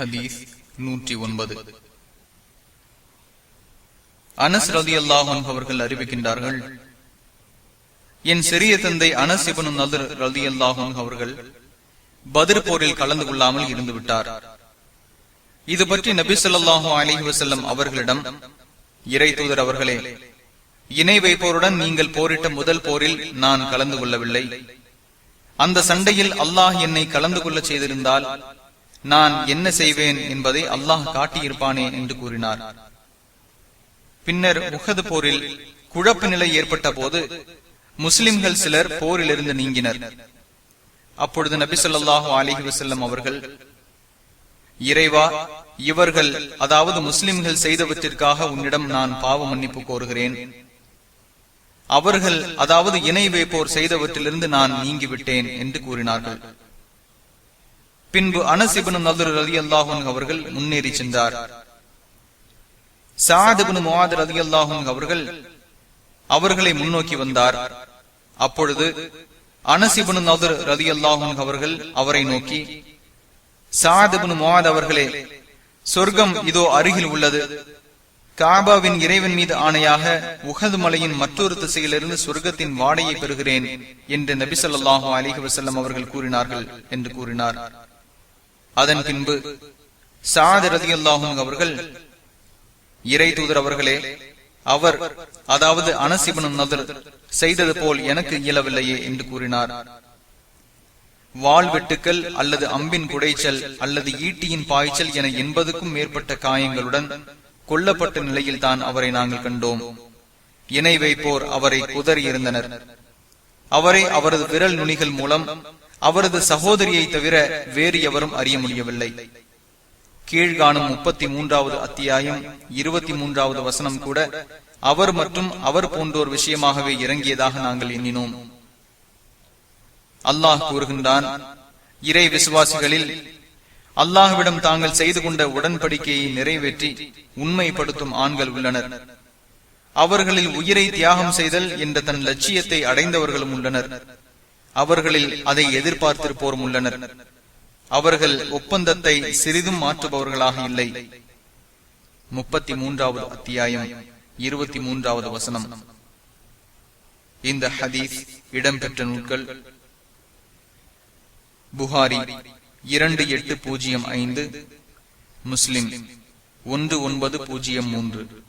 ஹதீஸ் நூற்றி ஒன்பது. அனஸ் ரதி அல்லாஹன் அவர்கள் அறிவிக்கின்றார்கள் என் சிறிய தந்தை அனஸ் இபனு நதர் ரதி அல்லாஹன் அவர்கள் பதிர் போரில் கலந்து கொள்ளாமல் இருந்து விட்டார். இது பற்றி நபி சொல்லாஹு அலிஹி வசல்லம் அவர்களிடம் இறை தூதர் அவர்களே இணை வைப்போருடன் நீங்கள் போரிட்ட முதல் போரில் நான் கலந்து கொள்ளவில்லை. அந்த சண்டையில் அல்லாஹ் என்னை கலந்து கொள்ள செய்திருந்தால் நான் என்ன செய்வேன் என்பதை அல்லாஹ் காட்டியிருப்பானே என்று கூறினார். பின்னர் உகது போரில் குழப்ப நிலை ஏற்பட்ட போது முஸ்லிம்கள் சிலர் போரிலிருந்து நீங்கினர். அப்பொழுது நபி சொல்லாஹு அலிஹி வசல்லம் அவர்கள் இறைவா இவர்கள் அதாவது முஸ்லிம்கள் செய்தவற்றிற்காக உன்னிடம் நான் பாவ மன்னிப்பு கோருகிறேன். அவர்கள் அதாவது இணை வைப்போர் செய்தவற்றிலிருந்து நான் நீங்கிவிட்டேன் என்று கூறினார்கள். பின்பு அனசிபனு நதுர் ரதி அல்லாஹூன் அவர்கள் முன்னேறி சென்றார். சாதிபனு முவாது ரதி அல்லாஹூன் அவர்கள் அவர்களை முன்னோக்கி வந்தார். அப்பொழுது அனசிபனு நதுர் ரதி அல்லாஹூன் அவர்கள் அவரை நோக்கி சாதிபனு முவாத் அவர்களே சொர்க்கம் இதோ அருகில் உள்ளது. காபாவின் இறைவன் மீது ஆணையாக உகது மலையின் மற்றொரு திசையிலிருந்து சொர்க்கத்தின் வாடையை பெறுகிறேன் என்று நபிசல்லாஹு அலிஹி வசல்லம் அவர்கள் கூறினார்கள் என்று கூறினார். அதன் பின்பு சாத் ரதி அல்லாஹும் அவர்கள் இறை தூதர் அவர்களே அவர் அதாவது அனசிபனும் நதர் செய்தது போல் எனக்கு இயலவில்லையே என்று கூறினார். வாழ்வெட்டுக்கள் அல்லது அம்பின் குடைச்சல் அல்லது ஈட்டியின் பாய்ச்சல் என எண்பதுக்கும் மேற்பட்ட காயங்களுடன் கொல்லப்பட்ட நிலையில் தான் அவரை நாங்கள் கண்டோம். இணை வைப்போர் அவரை குதறி இருந்தனர். அவரை அவரது விரல் நுனிகள் மூலம் அவரது சகோதரியை தவிர வேறு எவரும் அறிய முடியவில்லை. கீழ்காணும் முப்பத்தி மூன்றாவது அத்தியாயம் இருபத்தி மூன்றாவது வசனம் கூட அவர் மற்றும் அவர் போன்றோர் விஷயமாகவே இறங்கியதாக நாங்கள் எண்ணினோம். அல்லாஹ் கூறுகின்றான் இறை விசுவாசிகளில் அல்லாஹ்விடம் தாங்கள் செய்து கொண்ட உடன்படிக்கையை நிறைவேற்றி உண்மைப்படுத்தும் ஆண்கள் உள்ளனர். அவர்களில் உயிரை தியாகம் செய்தல் என்ற தன் லட்சியத்தை அடைந்தவர்களும் உள்ளனர். அவர்களில் அதை எதிர்பார்த்திருப்போரும் உள்ளனர் அவர்கள் ஒப்பந்தத்தை சிறிதும் மாற்றுபவர்களாக இல்லை. முப்பத்தி மூன்றாவது அத்தியாயம் இருபத்தி மூன்றாவது வசனம். இந்த ஹதீஸ் இடம்பெற்ற நூல்கள். புகாரி இரண்டு எட்டு பூஜ்ஜியம் ஐந்து முஸ்லிம் ஒன்று ஒன்பது பூஜ்ஜியம் மூன்று.